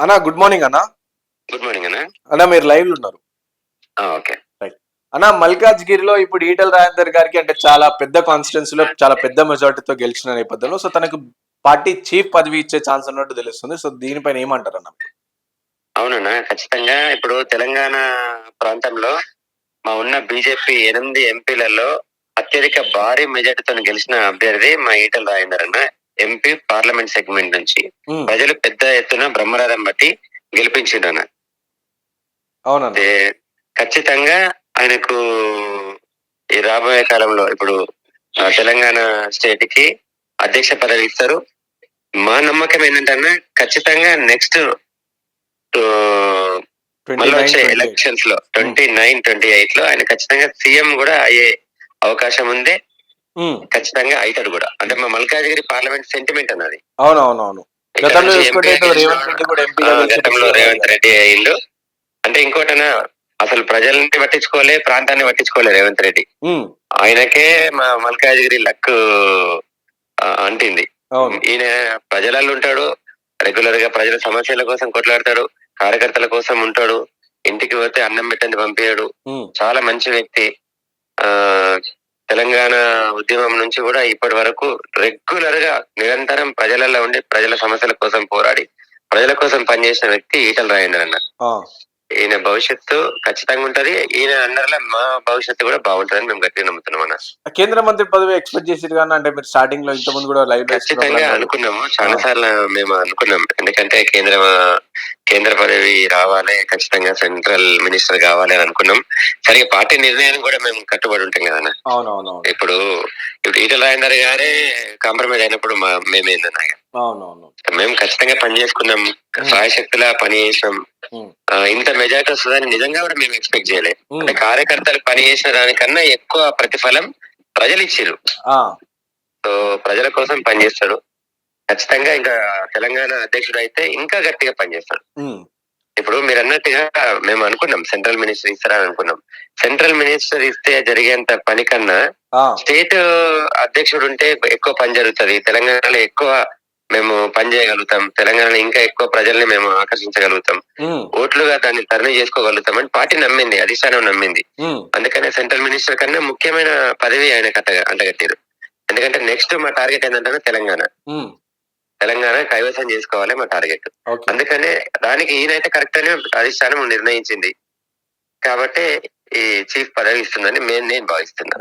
అన్న good morning అన్న. Good morning అన్న. అన్న మీరు లైవ్లో ఉన్నారు. ఓకే. అన్న మల్కాజ్గిరిలో ఇప్పుడు ఈటల రాజేందర్ గారికి అంటే చాలా పెద్ద కాన్స్టిట్యున్సీ లో చాలా పెద్ద మెజార్టీతో గెలిచిన నేపథ్యంలో సో తనకు పార్టీ చీఫ్ పదవి ఇచ్చే ఛాన్స్ ఉన్నట్టు తెలుస్తుంది. సో దీనిపైన ఏమంటారు అన్న అవునన్నా ఖచ్చితంగా ఇప్పుడు తెలంగాణ ప్రాంతంలో మా ఉన్న బీజేపీ ఎనిమిది ఎంపీలలో అత్యధిక భారీ మెజార్టీతో గెలిచిన అభ్యర్థి మా ఈటల రాజేందర్ అన్న. ఎంపీ పార్లమెంట్ సెగ్మెంట్ నుంచి ఉమ్, ప్రజలు పెద్ద ఎత్తున బ్రహ్మరథం బట్టి గెలిపించిండన్న అవునన్న. అదే ఖచ్చితంగా ఆయనకు ఈ రాబోయే కాలంలో ఇప్పుడు తెలంగాణ స్టేట్కి అధ్యక్ష పదవి ఇస్తారు. మా నమ్మకం ఏంటంటే ఖచ్చితంగా నెక్స్ట్ మళ్ళీ వచ్చే ఎలక్షన్స్లో ట్వంటీ నైన్ ట్వంటీ ఎయిట్లో ఆయన ఖచ్చితంగా సీఎం కూడా అయ్యే అవకాశం ఉంది. ఖచ్చితంగా అవుతాడు కూడా. అంటే మా మల్కాజ్గిరి పార్లమెంట్ సెంటిమెంట్ అన్నది. అవునవునవును. గతంలో రేవంత్ రెడ్డి అయిండు అంటే ఇంకోటనా అసలు ప్రజల్ని పట్టించుకోలే ప్రాంతాన్ని పట్టించుకోలే రేవంత్ రెడ్డి. ఆయనకే మా మల్కాజ్గిరి లక్ అంటింది. ఈయన ప్రజలలో ఉంటాడు. రెగ్యులర్గా ప్రజల సమస్యల కోసం కొట్లాడతాడు. కార్యకర్తల కోసం ఉంటాడు. ఇంటికి పోతే అన్నం పెట్టండి పంపించాడు చాలా మంచి వ్యక్తి. ఆ తెలంగాణ ఉద్యమం నుంచి కూడా ఇప్పటి వరకు రెగ్యులర్గా నిరంతరం ప్రజలలో ఉండి ప్రజల సమస్యల కోసం పోరాడి ప్రజల కోసం పనిచేసిన వ్యక్తి ఈటల రాజేంద్ర అన్న. ఈయన భవిష్యత్తు ఖచ్చితంగా ఉంటది. ఈయన అండర్లో మా భవిష్యత్తు కూడా బాగుంటదని మేము గట్టిగా నమ్ముతున్నాం అన్న. కేంద్ర మంత్రి పదవి ఎక్స్పెక్ట్ చేసిరు కానీ అంటే మీరు స్టార్టింగ్లో ఇంతకుముందు కూడా లైవ్ ఖచ్చితంగా అనుకున్నాము. చాలా సార్లు మేము అనుకున్నాం. ఎందుకంటే కేంద్ర కేంద్ర పదవి రావాలి ఖచ్చితంగా సెంట్రల్ మినిస్టర్ కావాలి అని అనుకున్నాం. సరిగా పార్టీ నిర్ణయానికి కూడా మేము కట్టుబడి ఉంటాం కదా ఇప్పుడు ఇప్పుడు ఈటల రాజేందర్ గారే కాంప్రమైజ్ అయినప్పుడు మా మేమేందన్నా మేము ఖచ్చితంగా పని చేసుకున్నాం. సాయశక్తిలా పని చేసినాం ఇంత మెజార్టీ వస్తుందని నిజంగా కూడా మేము ఎక్స్పెక్ట్ చేయలేదు. అంటే కార్యకర్తలు పని చేసిన దానికన్నా ఎక్కువ ప్రతిఫలం ప్రజలు ఇచ్చిరు సో ప్రజల కోసం పనిచేస్తాడు ఖచ్చితంగా ఇంకా తెలంగాణ అధ్యక్షుడు అయితే ఇంకా గట్టిగా పనిచేస్తాడు ఇప్పుడు మీరు అన్నట్టుగా మేము అనుకున్నాం సెంట్రల్ మినిస్టర్ ఇస్తారని అనుకున్నాం. సెంట్రల్ మినిస్టర్ ఇస్తే జరిగేంత పని కన్నా స్టేట్ అధ్యక్షుడు ఉంటే ఎక్కువ పని జరుగుతుంది. తెలంగాణలో ఎక్కువ మేము పని చేయగలుగుతాం. తెలంగాణలో ఇంకా ఎక్కువ ప్రజల్ని మేము ఆకర్షించగలుగుతాం. ఓట్లుగా దాన్ని టర్న్ చేసుకోగలుగుతాం అని పార్టీ నమ్మింది అధిష్టానం నమ్మింది. అందుకనే సెంట్రల్ మినిస్టర్ కన్నా ముఖ్యమైన పదవి ఆయన కట్ట అంటగట్టారు. ఎందుకంటే నెక్స్ట్ మా టార్గెట్ ఏంటంటే తెలంగాణ. తెలంగాణ కైవసం చేసుకోవాలి మా టార్గెట్. అందుకనే దానికి ఈయనైతే కరెక్ట్ అని అధిష్టానం నిర్ణయించింది. కాబట్టి ఈ చీఫ్ పదవి ఇస్తుందని మేము నేను భావిస్తున్నాను